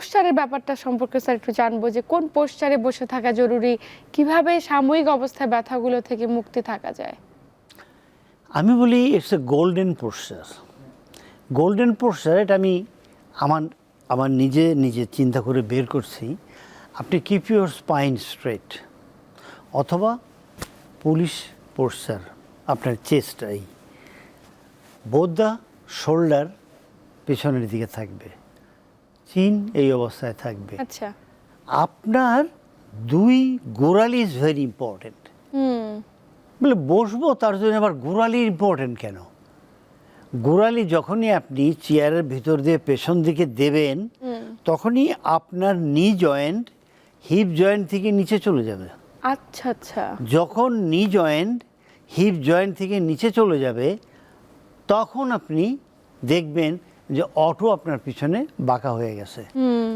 পোস্টারের ব্যাপারটা সম্পর্কে স্যার একটু জানব যে কোন পোস্টারে বসে থাকা জরুরি, কীভাবে সাময়িক অবস্থায় ব্যথাগুলো থেকে মুক্তি থাকা যায়? আমি বলি it's a golden poster golden poster এটা আমি আমার আমার নিজে নিজে চিন্তা করে বের করছি। আপনি কিপ ইউর স্পাইন স্ট্রেট অথবা পুলিশ পোস্টার আপনার চেস্টটাই বোধ দ্য শোল্ডার পেছনের দিকে থাকবে। চিন এই অবস্থায় থাকবে। আচ্ছা। আপনার দুই গোড়ালি ইজ ভেরি ইম্পর্টেন্ট হুম। বলে বসবো তার জন্য আবার গোড়ালি ইম্পর্টেন্ট কেন? গোড়ালি যখনই আপনি চেয়ারের ভিতর দিয়ে পেছন দিকে দেবেন তখনই আপনার নি জয়েন্ট হিপ জয়েন্ট থেকে নিচে চলে যাবে। আচ্ছা আচ্ছা। যখন নি জয়েন্ট হিপ জয়েন্ট থেকে নিচে চলে যাবে তখন আপনি দেখবেন যে অটো আপনার পিছনে বাঁকা হয়ে গেছে।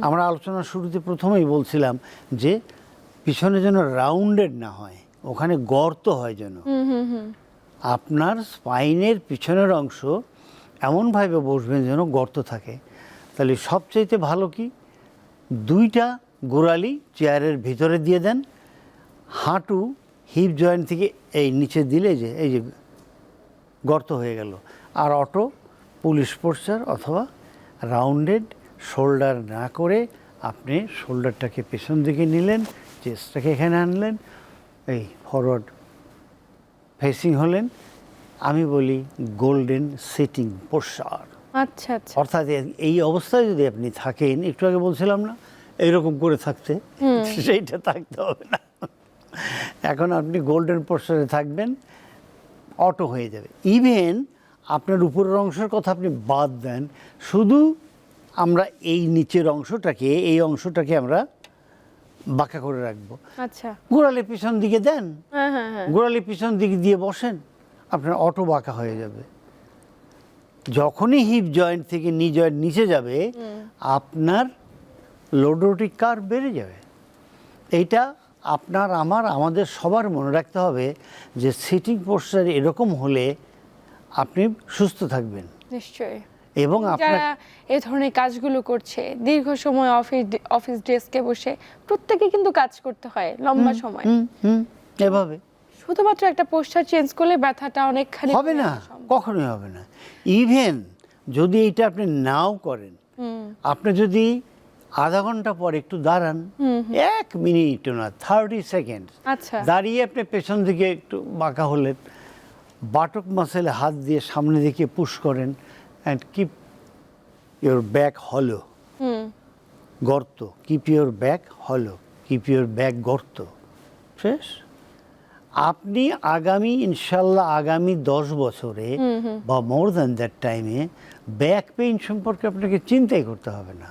আমরা আলোচনার শুরুতে প্রথমেই বলছিলাম যে পিছনে যেন রাউন্ডেড না হয় ওখানে গর্ত হয় যেন। আপনার স্পাইনের পিছনের অংশ এমনভাবে বসবেন যেন গর্ত থাকে। তাহলে সবচাইতে ভালো কি? দুইটা গোড়ালি চেয়ারের ভিতরে দিয়ে দেন। হাঁটু হিপ জয়েন্ট থেকে এই নিচে দিলে যে এই যে গর্ত হয়ে গেল। আর অটো পুলিশ পোস্টার অথবা রাউন্ডেড শোল্ডার না করে আপনি শোল্ডারটাকে পেছন দিকে নিলেন চেস্টটাকে এখানে আনলেন এই ফরওয়ার্ড ফেসিং হলেন। আমি বলি গোল্ডেন সিটিং পোস্টার আচ্ছা আচ্ছা। অর্থাৎ এই অবস্থায় যদি আপনি থাকেন একটু আগে বলছিলাম না এইরকম করে থাকতে সেইটা থাকতে হবে না। এখন আপনি গোল্ডেন পোস্টারে থাকবেন অটো হয়ে যাবে। ইভেন আপনার উপরের অংশের কথা আপনি বাদ দেন শুধু আমরা এই নিচের অংশটাকে এই অংশটাকে আমরা বাঁকা করে রাখব। আচ্ছা। গোড়ালি পিছন দিকে দেন হ্যাঁ হ্যাঁ হ্যাঁ। গোড়ালি পিছন দিক দিয়ে বসেন আপনার অটো বাঁকা হয়ে যাবে। যখনই হিপ জয়েন্ট থেকে নি জয়েন্ট নিচে যাবে আপনার লোডোটিক কার বেড়ে যাবে। এইটা আপনার আমার আমাদের সবার মনে রাখতে হবে যে সিটিং পোস্টার এরকম হলে আপনি সুস্থ থাকবেন। নিশ্চয়ই। এবং আপনার যারা এই ধরনের কাজগুলো করছে দীর্ঘ সময় অফিস অফিস ডেস্কে বসে প্রত্যেকে কিন্তু কাজ করতে হয় লম্বা সময়। এভাবে। শুধুমাত্র একটা পোস্টার চেঞ্জ করলে ব্যথাটা অনেকখানি হবে না কখনোই হবে না। ইভেন যদি এটা আপনি নাও করেন আপনি যদি আধা ঘণ্টা পর একটু দাঁড়ান এক মিনিট না থার্টি সেকেন্ড আচ্ছা। দাঁড়িয়ে আপনি পেছন দিকে একটু বাঁকা হলেন বাটক মাসেলে হাত দিয়ে সামনে দিকে পুশ করেন অ্যান্ড কিপ ইউর ব্যাক হলো গর্ত কিপ ইউর ব্যাক হলো কিপ ইউর ব্যাক গর্ত। শেষ? আপনি আগামী ইনশাল্লাহ আগামী দশ বছরে বা মোর দ্যান দ্যাট টাইমে ব্যাক পেইন সম্পর্কে আপনাকে চিন্তাই করতে হবে না।